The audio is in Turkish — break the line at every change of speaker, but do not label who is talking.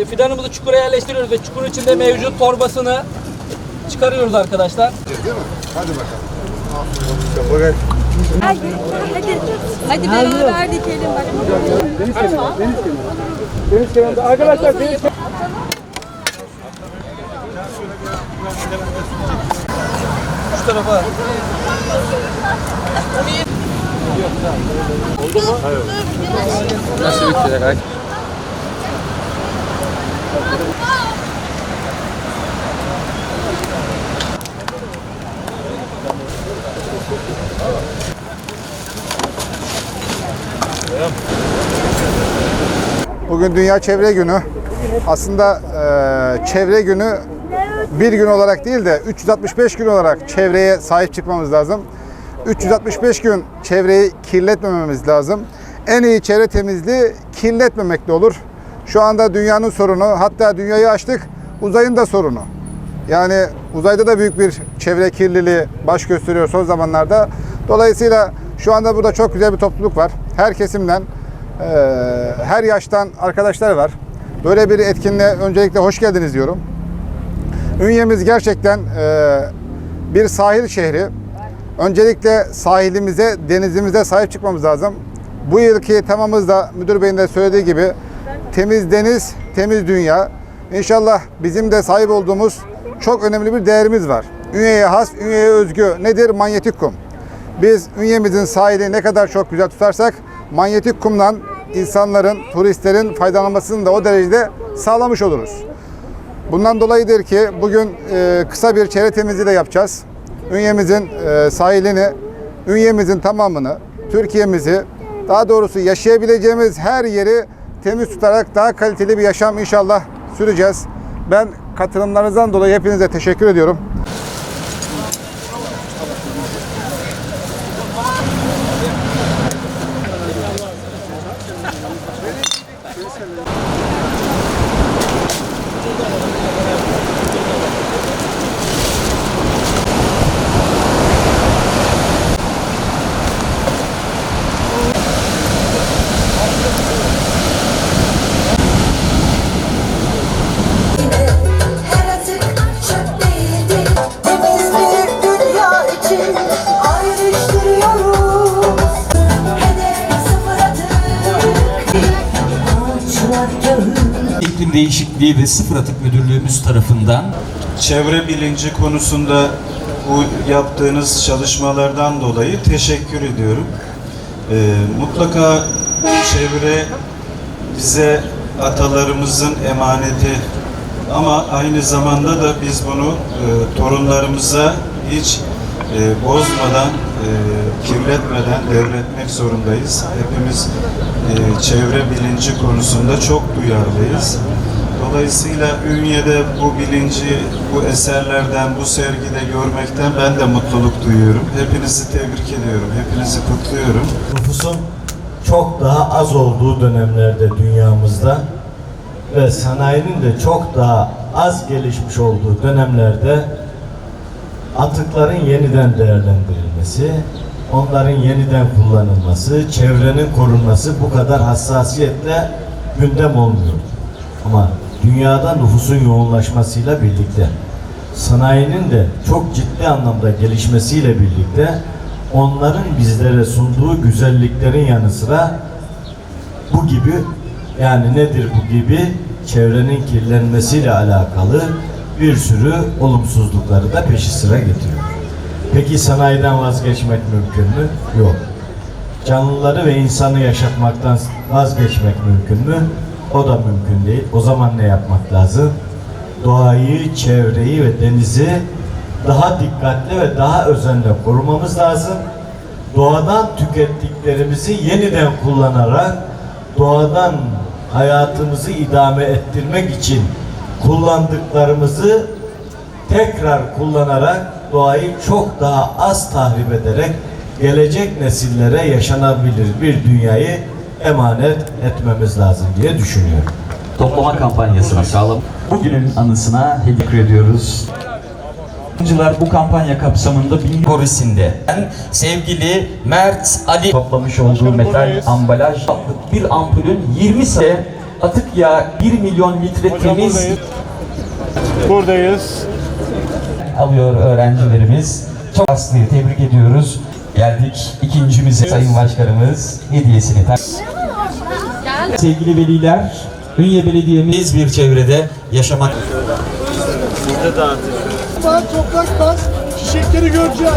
e, fidanımızı çukura yerleştiriyoruz ve çukurun içinde mevcut torbasını çıkarıyoruz arkadaşlar.
Değil mi? Hadi bakalım. Aferin.
Hadi, hadi. Hadi beraber dikelim bak.
Deniz kenarında arkadaşlar deniz Şu tarafa. Oldu mu? Hayır. Nasıl bitti?
Bugün Dünya Çevre Günü. Aslında e, çevre günü bir gün olarak değil de 365 gün olarak çevreye sahip çıkmamız lazım. 365 gün çevreyi kirletmememiz lazım. En iyi çevre temizliği kirletmemekle olur. Şu anda dünyanın sorunu, hatta dünyayı açtık, uzayın da sorunu. Yani uzayda da büyük bir çevre kirliliği baş gösteriyor son zamanlarda. Dolayısıyla şu anda burada çok güzel bir topluluk var. Her kesimden, eee, her yaştan arkadaşlar var. Böyle bir etkinliğe öncelikle hoş geldiniz diyorum. Ünyemiz gerçekten eee, bir sahil şehri. Öncelikle sahilimize, denizimize sahip çıkmamız lazım. Bu yılki temamız da müdür beyin de söylediği gibi temiz deniz, temiz dünya. İnşallah bizim de sahip olduğumuz çok önemli bir değerimiz var. Ünye'ye has, Ünye'ye özgü nedir? Manyetik kum. Biz Ünye'mizin sahili ne kadar çok güzel tutarsak manyetik kumdan insanların, turistlerin faydalanmasını da o derecede sağlamış oluruz. Bundan dolayıdır ki bugün e, kısa bir çevre temizliği de yapacağız. Ünyemizin e, sahilini, Ünyemizin tamamını, Türkiye'mizi, daha doğrusu yaşayabileceğimiz her yeri temiz tutarak daha kaliteli bir yaşam inşallah süreceğiz. Ben katılımlarınızdan dolayı hepinize teşekkür ediyorum.
İklim Değişikliği ve Sıfır Atık Müdürlüğümüz tarafından
çevre bilinci konusunda bu yaptığınız çalışmalardan dolayı teşekkür ediyorum. Ee, mutlaka çevre bize atalarımızın emaneti ama aynı zamanda da biz bunu e, torunlarımıza hiç e, bozmadan, e, kirletmeden devretmek zorundayız. Hepimiz e, çevre bilinci konusunda çok duyarlıyız. Dolayısıyla Ünye'de bu bilinci, bu eserlerden, bu sergide görmekten ben de mutluluk duyuyorum. Hepinizi tebrik ediyorum, hepinizi kutluyorum.
nüfusun çok daha az olduğu dönemlerde dünyamızda ve sanayinin de çok daha az gelişmiş olduğu dönemlerde atıkların yeniden değerlendirilmesi, onların yeniden kullanılması, çevrenin korunması bu kadar hassasiyetle gündem olmuyor. Ama dünyada nüfusun yoğunlaşmasıyla birlikte sanayinin de çok ciddi anlamda gelişmesiyle birlikte onların bizlere sunduğu güzelliklerin yanı sıra bu gibi yani nedir bu gibi çevrenin kirlenmesiyle alakalı bir sürü olumsuzlukları da peşi sıra getiriyor. Peki sanayiden vazgeçmek mümkün mü? Yok. Canlıları ve insanı yaşatmaktan vazgeçmek mümkün mü? O da mümkün değil. O zaman ne yapmak lazım? Doğayı, çevreyi ve denizi daha dikkatli ve daha özenle korumamız lazım. Doğadan tükettiklerimizi yeniden kullanarak doğadan hayatımızı idame ettirmek için kullandıklarımızı tekrar kullanarak doğayı çok daha az tahrip ederek gelecek nesillere yaşanabilir bir dünyayı emanet etmemiz lazım diye düşünüyorum.
toplama kampanyasına sağlam. Bugünün anısına hediye ediyoruz. Yatırımcılar bu kampanya kapsamında bin Korisinde sevgili Mert Ali toplamış olduğu metal ambalaj bir ampulün 20 sene atık yağ 1 milyon litre temiz
Buradayız.
alıyor öğrencilerimiz. Çok Aslı'yı tebrik ediyoruz. Geldik ikincimize Sayın Başkanımız hediyesini tak. Sevgili veliler, Ünye Belediye'miz bir çevrede yaşamak
Toprak bas, çiçekleri göreceğiz.